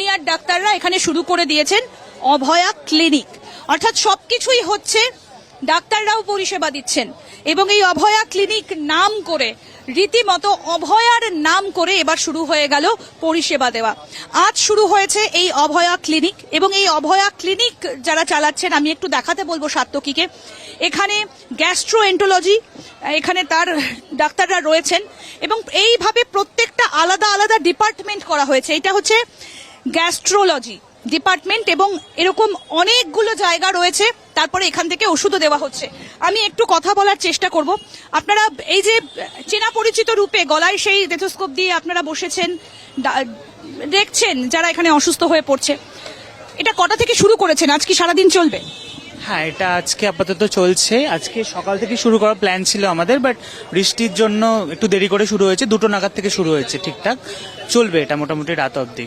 Junior ডাক্তাররা এখানে শুরু করে দিয়েছেন অভয়া ক্লিনিক। অর্থাৎ সবকিছুই হচ্ছে ডাক্তাররাও পরিষেবা দিচ্ছেন। এবং এই অভয়া ক্লিনিক নাম করে, রীতিমতো অভয়ার নাম করে এবার শুরু হয়ে গেল পরিষেবা দেওয়া। আজ শুরু হয়েছে এই অভয়া ক্লিনিক এবং এই অভয়া ক্লিনিক যারা চালাচ্ছেন, আমি একটু দেখাতে বলব সাত্তকীকে এখানে গ্যাস্ট্রোএন্টোলজি, এখানে তার ডাক্তাররা রয়েছেন এবং এইভাবে প্রত্যেকটা আলাদা আলাদা ডিপার্টমেন্ট করা হয়েছে। এটা হচ্ছে গ্যাস্ট্রোলজি ডিপার্টমেন্ট এবং এরকম অনেকগুলো জায়গা রয়েছে, তারপরে এখান থেকে ওষুধও দেওয়া হচ্ছে। আমি একটু কথা বলার চেষ্টা করব। আপনারা এই যে চেনা পরিচিত রূপে গলায় সেই টেথোস্কোপ দিয়ে আপনারা বসেছেন দেখছেন যারা এখানে অসুস্থ হয়ে পড়ছে, এটা কটা থেকে শুরু করেছেন? আজ কি সারাদিন চলবে? হ্যাঁ এটা আজকে আপাতত চলছে। আজকে সকাল থেকে শুরু করার প্ল্যান ছিল আমাদের, বাট বৃষ্টির জন্য একটু দেরি করে শুরু হয়েছে, দুটো নাগাদ থেকে শুরু হয়েছে ঠিকঠাক। চলবে এটা মোটামুটি রাত অবধি।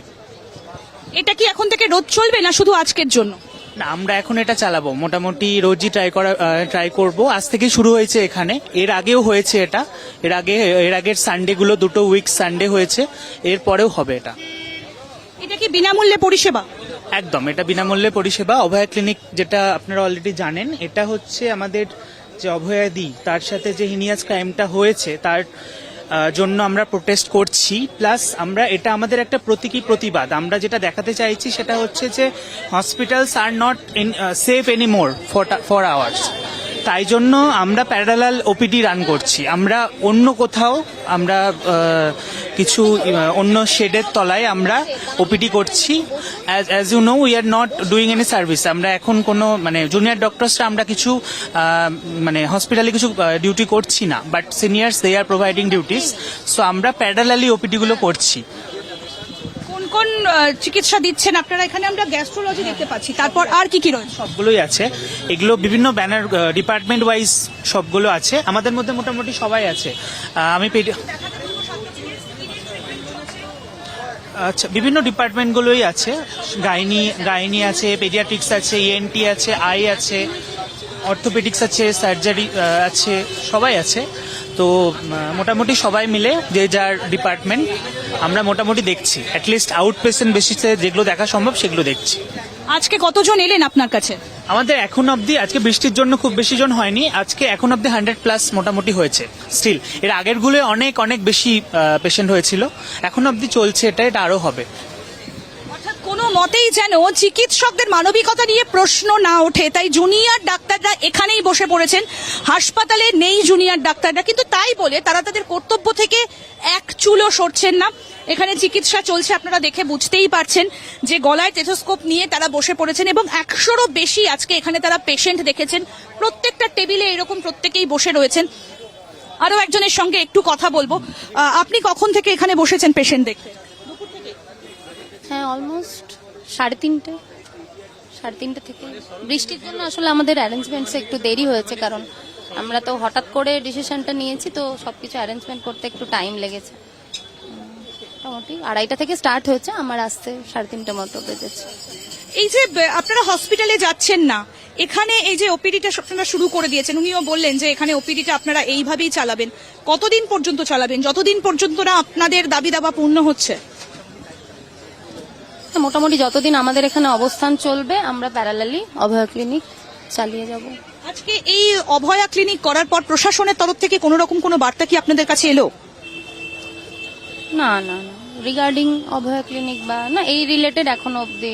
এটা কি এখন থেকে রোদ চলবে না শুধু আজকের জন্য? না আমরা এখন এটা চালাবো। মোটামুটি রোজই ট্রাই করা ট্রাই করব। আজ থেকে শুরু হয়েছে এখানে। এর আগেও হয়েছে এটা। এর আগে এর আগের সানডে গুলো দুটো উইক সানডে হয়েছে। এর পরেও হবে এটা। এটা কি বিনামূল্যে পরিষেবা? একদম এটা বিনামূল্যে পরিষেবা। অভয়া ক্লিনিক যেটা আপনারা অলরেডি জানেন এটা হচ্ছে আমাদের যে অভয়া দি তার সাথে যে হিনিয়াস ক্রাইমটা হয়েছে তার জন্য আমরা প্রোটেস্ট করছি। প্লাস আমরা, এটা আমাদের একটা প্রতীকী প্রতিবাদ। আমরা যেটা দেখাতে চাইছি সেটা হচ্ছে যে hospitals are not safe any more for ours তাই জন্য আমরা প্যারালাল ওপিডি রান করছি। আমরা অন্য কোথাও, আমরা কিছু অন্য শেডের তলায় আমরা ওপিডি করছি। As as you know we are not doing any service আমরা এখন কোনো মানে জুনিয়র ডক্টরসরা আমরা কিছু মানে হসপিটালে কিছু ডিউটি করছি না। But seniors they are providing duties so আমরা প্যারালালি ওপিডিগুলো করছি। কোন চিকিৎসা দিচ্ছেন আপনারা? এখানে আমরা গ্যাস্ট্রোলজি দেখতে পাচ্ছি। তারপর আর কি কি রয়েছে? সবগুলোই আছে। এগুলো বিভিন্ন ব্যানার ডিপার্টমেন্ট ওয়াইজ সবগুলো আছে। আমাদের মধ্যে মোটামুটি সবাই আছে। আমি আচ্ছা বিভিন্ন ডিপার্টমেন্টগুলোই আছে। গাইনি গাইনি আছে পেডিয়াট্রিক্স আছে ইএনটি আছে আই আছে। অর্থোপেডিক্স আছে সার্জারি আছে সবাই আছে। তো মোটামুটি সবাই মিলে যে যার ডিপার্টমেন্ট আমরা মোটামুটি দেখছি। অ্যাটলিস্ট আউট পেশেন্ট বেসিসে যেগুলো দেখা সম্ভব সেগুলো দেখছি। আজকে কতজন এলেন আপনার কাছে? আমাদের এখন অবধি আজকে বৃষ্টির জন্য খুব বেশি জন হয়নি আজকে এখন অবধি হান্ড্রেড প্লাস মোটামুটি হয়েছে। স্টিল এর আগেরগুলো অনেক অনেক বেশি পেশেন্ট হয়েছিল। এখন অবধি চলছে এটা এটা আরও হবে। মতেই যেন চিকিৎসকদের মানবিকতা নিয়ে প্রশ্ন না ওঠে। তাই জুনিয়র ডাক্তাররা এখানেই বসে পড়েছেন। হাসপাতালে নেই জুনিয়র ডাক্তাররা। কিন্তু তাই বলে তারা তাদের কর্তব্য থেকে এক চুলও সরছেন না। এখানে চিকিৎসা চলছে, আপনারা দেখে বুঝতেই পারছেন যে গলায় টেথোস্কোপ নিয়ে তারা বসে পড়েছেন এবং একশোরও বেশি আজকে এখানে তারা পেশেন্ট দেখেছেন। প্রত্যেকটা টেবিলে এরকম প্রত্যেকেই বসে রয়েছেন। আরও একজনের সঙ্গে একটু কথা বলব। আপনি কখন থেকে এখানে বসেছেন পেশেন্ট দেখতে? হ্যাঁ অলমোস্ট সাড়ে তিনটে সাড়ে তিনটে থেকে। বৃষ্টির জন্য আসলে আমাদের অ্যারেঞ্জমেন্টস একটু দেরি হয়েছে, কারণ আমরা তো হঠাৎ করে ডিসিশনটা নিয়েছি, তো সবকিছু অ্যারেঞ্জমেন্ট করতে একটু টাইম লেগেছে। মোটামুটি আড়াইটা থেকে স্টার্ট হয়েছে, আমার আসতে সাড়ে তিনটে মতো বেজেছে। এই যে আপনারা হসপিটালে যাচ্ছেন না, এখানে এই যে ওপিডিটা আপনারা শুরু করে দিয়েছেন, উনিও বললেন যে এখানে ওপিডিটা আপনারা এইভাবেই চালাবেন। কতদিন পর্যন্ত চালাবেন? যতদিন পর্যন্ত না আপনাদের দাবি দাবা পূর্ণ হচ্ছে? মোটামুটি যতদিন আমাদের এখানে অবস্থান চলবে আমরা প্যারালালি অভয়া ক্লিনিক চালিয়ে যাব। আজকে এই অভয়া ক্লিনিক করার পর প্রশাসনের তরফ থেকে কোনো রকম কোনো বার্তা কি আপনাদের কাছে এলো? না না না। রিগার্ডিং অভয়া ক্লিনিক বা না এই রিলেটেড এখনও অবধি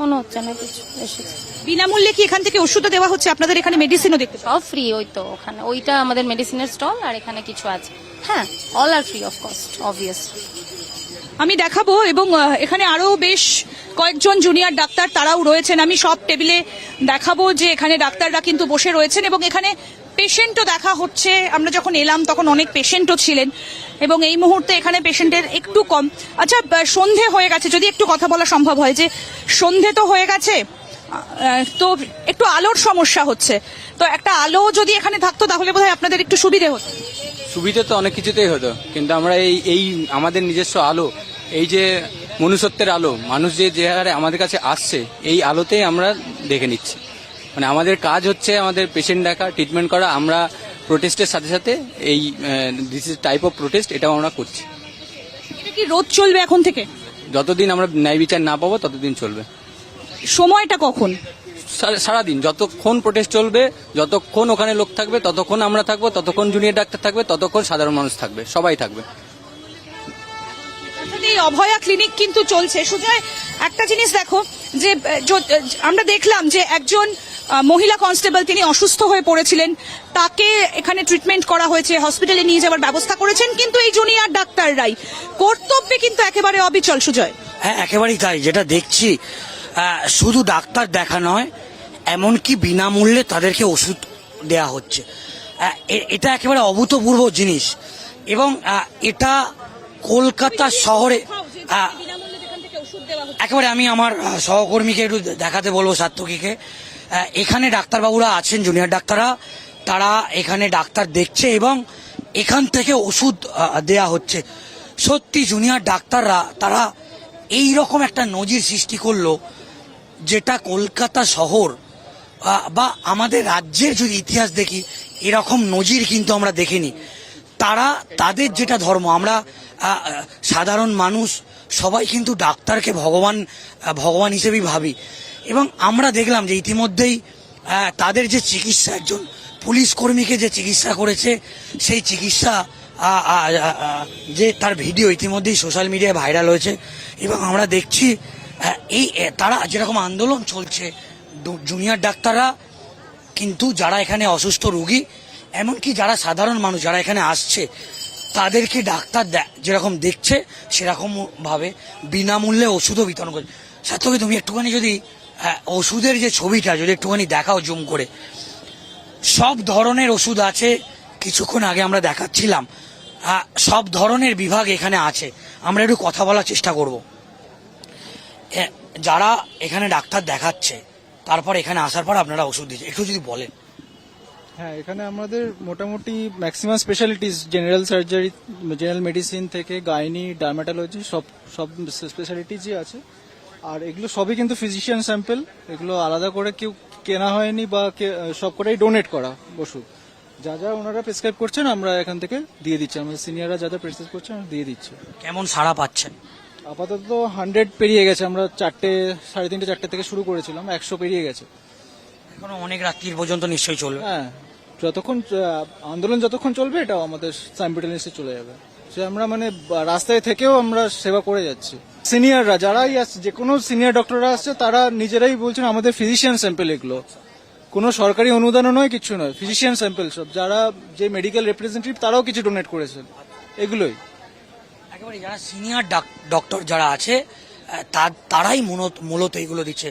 মনে হচ্ছে না কিছু এসেছে। বিনামূল্যে কি এখান থেকে ওষুধও দেওয়া হচ্ছে? আপনাদের এখানে মেডিসিনও দেখতে। সব ফ্রি ওই তো ওখানে। ওইটা আমাদের মেডিসিনের স্টল আর এখানে কিছু আছে। হ্যাঁ all are free of cost obvious আমি দেখাবো এবং এখানে আরও বেশ কয়েকজন জুনিয়র ডাক্তার তারাও রয়েছেন। আমি সব টেবিলে দেখাবো যে এখানে ডাক্তাররা কিন্তু বসে রয়েছেন এবং এখানে পেশেন্টও দেখা হচ্ছে। আমরা যখন এলাম তখন অনেক পেশেন্টও ছিলেন এবং এই মুহূর্তে এখানে পেশেন্টের একটু কম। আচ্ছা সন্ধে হয়ে গেছে। যদি একটু কথা বলা সম্ভব হয় যে সন্ধে তো হয়ে গেছে তো একটু আলোর সমস্যা হচ্ছে। তো একটা আলো যদি এখানে থাকতো তাহলে বোধহয় আপনাদের একটু সুবিধে হতো। সুবিধা তো অনেক কিছুতেই হতো, কিন্তু আমরা এই এই আমাদের নিজস্ব আলো এই যে মনুষ্যত্বের আলো মানুষ যে যে হারে আমাদের কাছে আসছে এই আলোতেই আমরা দেখে নিচ্ছি। মানে আমাদের কাজ হচ্ছে আমাদের পেশেন্ট দেখা ট্রিটমেন্ট করা আমরা প্রোটেস্টের সাথে সাথে এই this is type of protest এটাও আমরা করছি। এটা কি রোদ চলবে এখন থেকে? যতদিন আমরা ন্যায় বিচার না পাবো ততদিন চলবে। সময়টা কখন? সারা- সারাদিন যতক্ষণ প্রোটেস্ট চলবে যতক্ষণ ওখানে লোক থাকবে ততক্ষণ আমরা থাকব ততক্ষণ জুনিয়র ডাক্তার থাকবে ততক্ষণ সাধারণ মানুষ থাকবে সবাই থাকবে। এই অভয়া ক্লিনিক কিন্তু চলছে। সুজয়, একটা জিনিস দেখো, যে আমরা দেখলাম যে একজন মহিলা কনস্টেবল তিনি অসুস্থ হয়ে পড়েছিলেন। তাকে এখানে ট্রিটমেন্ট করা হয়েছে হসপিটালে নিয়ে যাওয়ার ব্যবস্থা করেছেন, কিন্তু এই জুনিয়র ডাক্তাররাই। কর্তব্যে কিন্তু একেবারে অবিচল, সুজয়। হ্যাঁ একেবারেই তাই, যেটা দেখছি শুধু ডাক্তার দেখা নয়, এমনকি বিনামূল্যে তাদেরকে ওষুধ দেয়া হচ্ছে। এটা একেবারে অভূতপূর্ব জিনিস। এবং এটা কলকাতা শহরে একেবারে আমি আমার সহকর্মীকে একটু দেখাতে বলব সাত্তকীকে এখানে ডাক্তারবাবুরা আছেন, জুনিয়র ডাক্তাররা। তারা এখানে ডাক্তার দেখছে এবং এখান থেকে ওষুধ দেয়া হচ্ছে। সত্যি জুনিয়র ডাক্তাররা, তারা এই রকম একটা নজির সৃষ্টি করল, যেটা কলকাতা শহর বা আমাদের রাজ্যের যদি ইতিহাস দেখি, এরকম নজির কিন্তু আমরা দেখিনি। তারা, তাদের যেটা ধর্ম, আমরা সাধারণ মানুষ সবাই কিন্তু ডাক্তারকে ভগবান ভগবান হিসেবেই ভাবি। এবং আমরা দেখলাম যে ইতিমধ্যেই তাদের যে চিকিৎসা, একজন পুলিশ কর্মীকে যে চিকিৎসা করেছে, সেই চিকিৎসা যে তার ভিডিও ইতিমধ্যেই সোশ্যাল মিডিয়ায় ভাইরাল হয়েছে। এবং আমরা দেখছি এই তারা যেরকম আন্দোলন চলছে জুনিয়র ডাক্তাররা কিন্তু যারা এখানে অসুস্থ রুগী, এমনকি যারা সাধারণ মানুষ যারা এখানে আসছে তাদেরকে ডাক্তার যেরকম দেখছে সেরকম ভাবে বিনামূল্যে ওষুধও বিতরণ করছে। সাথে তুমি একটুখানি যদি আহ, ওষুধের যে ছবিটা যদি একটুখানি দেখাও জুম করে। সব ধরনের ওষুধ আছে কিছুক্ষণ আগে আমরা দেখাচ্ছিলাম। আহ, সব ধরনের বিভাগ এখানে আছে। আমরা একটু কথা বলার চেষ্টা করব। যারা এখানে ডাক্তার দেখাচ্ছে তারপর এখানে আসার পর আপনারা ওষুধ দিচ্ছে। একটু যদি বলেন। হ্যাঁ এখানে আমাদের মোটামুটি maximum specialities general surgery general medicine থেকে গাইনি ডার্মাটোলজি সব সব স্পেশালিটিজই আছে। আর এগুলো সবই কিন্তু ফিজিশিয়ান স্যাম্পল এগুলো আলাদা করে কেউ কেনা হয়নি বা সব কটাই ডোনেট করা ওষুধ। যা যা ওনারা প্রেসক্রাইব করছেন আমরা এখান থেকে দিয়ে দিচ্ছি। আমাদের সিনিয়ররা যা যা প্রেসক্রাইব করছেন আমরা দিয়ে দিচ্ছি। কেমন সাড়া পাচ্ছেন? আপাতত হান্ড্রেড পেরিয়ে গেছে। আমরা চারটে সাড়ে তিনটে চারটে থেকে শুরু করেছিলাম। একশো পেরিয়ে গেছে। এখনও অনেক রাত্রির পর্যন্ত নিশ্চয়ই চলবে। হ্যাঁ। যতক্ষণ আন্দোলন যতক্ষণ চলবে, এটাও আমাদের সাইমultaneously চলে যাবে। সে আমরা মানে রাস্তায় থেকেও আমরা সেবা করে যাচ্ছি। সিনিয়ররা যারাই আসছে যে কোনো সিনিয়র ডক্টররা আসছে, তারা নিজেরাই বলছেন, আমাদের ফিজিশিয়ান স্যাম্পেল এগুলো। কোনো সরকারি অনুদানও নয়, কিছু নয় ফিজিশিয়ান স্যাম্পেল সব। যারা যে মেডিকেল রিপ্রেজেন্টেটিভ তারাও কিছু ডোনেট করেছেন। এগুলোই। একেবারে যারা সিনিয়র ডক্টর যারা আছে তারাই মূলত এগুলো দিচ্ছে।